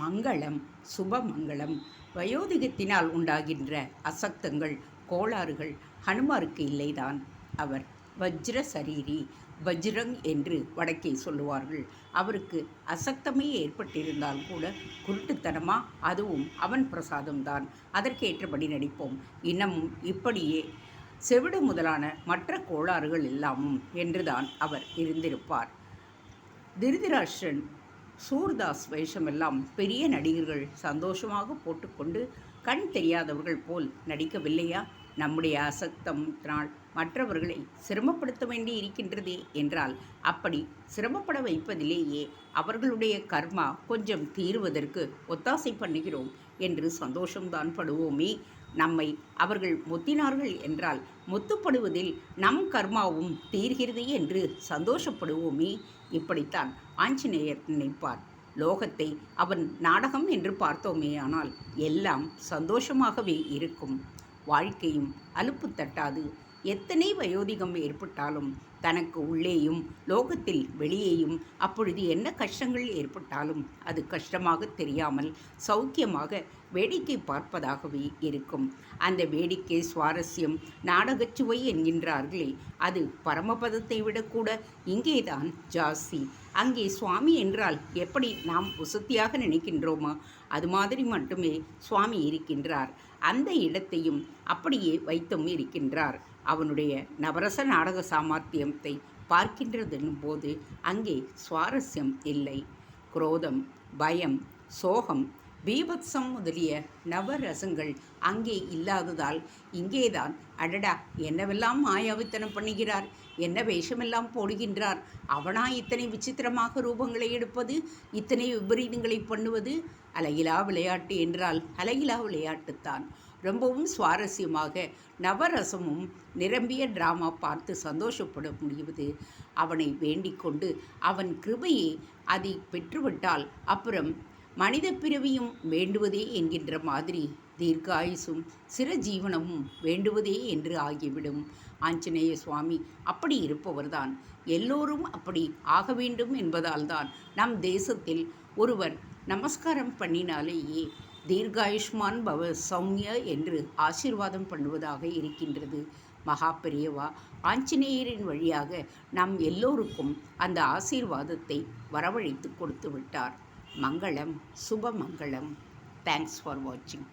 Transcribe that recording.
மங்களம் சுபமங்களம் வயோதிகத்தினால் உண்டாகின்ற அசக்தங்கள் கோளாறுகள் ஹனுமாருக்கு இல்லைதான். அவர் வஜ்ர சரீரி வஜ்ரங் என்று வடக்கே சொல்லுவார்கள். அவருக்கு அசக்தமே ஏற்பட்டிருந்தால் கூட குருட்டுத்தனமா அதுவும் அவன் பிரசாதம்தான். அதற்கேற்றபடி நடிப்போம். இன்னமும் இப்படியே செவிடு முதலான மற்ற கோளாறுகள் எல்லாமும் என்றுதான் அவர் இருந்திருப்பார். திருதிராஷ்டிரன் சூர்தாஸ் வேஷமெல்லாம் பெரிய நடிகர்கள் சந்தோஷமாக போட்டுக்கொண்டு கண் தெரியாதவர்கள் போல் நடிக்கவில்லையா? நம்முடைய அசக்தத்தினால் மற்றவர்களை சிரமப்படுத்த வேண்டி இருக்கின்றதே என்றால் அப்படி சிரமப்பட வைப்பதிலேயே அவர்களுடைய கர்மா கொஞ்சம் தீருவதற்கு ஒத்தாசை பண்ணுகிறோம் என்று சந்தோஷம்தான் படுவோமே. நம்மை அவர்கள் முத்தினார்கள் என்றால் முத்துப்படுவதில் நம் கர்மாவும் தீர்கிறது என்று சந்தோஷப்படுவோமே. இப்படித்தான் ஆஞ்சநேயர் நினைப்பார். லோகத்தை அவன் நாடகம் என்று பார்த்தோமேயானால் எல்லாம் சந்தோஷமாகவே இருக்கும். வாழ்க்கையும் அலுப்பு தட்டாது. எத்தனை வயோதிகம் ஏற்பட்டாலும் தனக்கு உள்ளேயும் லோகத்தில் வெளியேயும் அப்பொழுது என்ன கஷ்டங்கள் ஏற்பட்டாலும் அது கஷ்டமாக தெரியாமல் சௌக்கியமாக வேடிக்கை பார்ப்பதாகவே இருக்கும். அந்த வேடிக்கை சுவாரஸ்யம் நாடகச்சுவை என்கின்றார்களே அது பரமபதத்தை விடக்கூட இங்கேதான் ஜாஸ்தி. அங்கே சுவாமி என்றால் எப்படி நாம் உசத்தியாக நினைக்கின்றோமோ? அது மாதிரி மட்டுமே சுவாமி இருக்கின்றார். அந்த இடத்தையும் அப்படியே வைத்தும் இருக்கின்றார். அவனுடைய நவரச நாடக சாமர்த்தியம் சாமர்த்தியத்தை பார்க்கின்றதென்னும் போது அங்கே சுவாரஸ்யம் இல்லை. குரோதம் பயம் சோகம் பீபத்சம் முதலிய நவரசங்கள் அங்கே இல்லாததால் இங்கேதான் அடடா என்னவெல்லாம் மாயாவித்தனம் பண்ணுகிறார்? என்ன வேஷமெல்லாம் போடுகின்றார்? அவனா இத்தனை விசித்திரமாக ரூபங்களை எடுப்பது? இத்தனை விபரீதங்களை பண்ணுவது? அலகிலா விளையாட்டு என்றால் அலகிலா விளையாட்டுத்தான். ரொம்பவும் சுவாரஸ்யமாக நவரசமும் நிரம்பிய டிராமா பார்த்து சந்தோஷப்பட முடிவது அவனை வேண்டிக் கொண்டு அவன் கிருபையை அதை பெற்றுவிட்டால் அப்புறம் மனித பிறவியும் வேண்டுவதே என்கின்ற மாதிரி தீர்க்காயுசும் சிரஜீவனமும் வேண்டுவதே என்று ஆகிவிடும். ஆஞ்சநேய சுவாமி அப்படி இருப்பவர்தான். எல்லோரும் அப்படி ஆக வேண்டும் என்பதால்தான் நம் தேசத்தில் ஒருவர் நமஸ்காரம் பண்ணினாலேயே தீர்காயுஷ்மான் பவ சௌமிய என்று ஆசீர்வாதம் பண்ணுவதாக இருக்கின்றது. மகா பெரியவா ஆஞ்சநேயரின் வழியாக நம் எல்லோருக்கும் அந்த ஆசீர்வாதத்தை வரவழைத்து கொடுத்து விட்டார் மங்களம் சுபமங்களம். தேங்க்ஸ் ஃபார் வாட்சிங்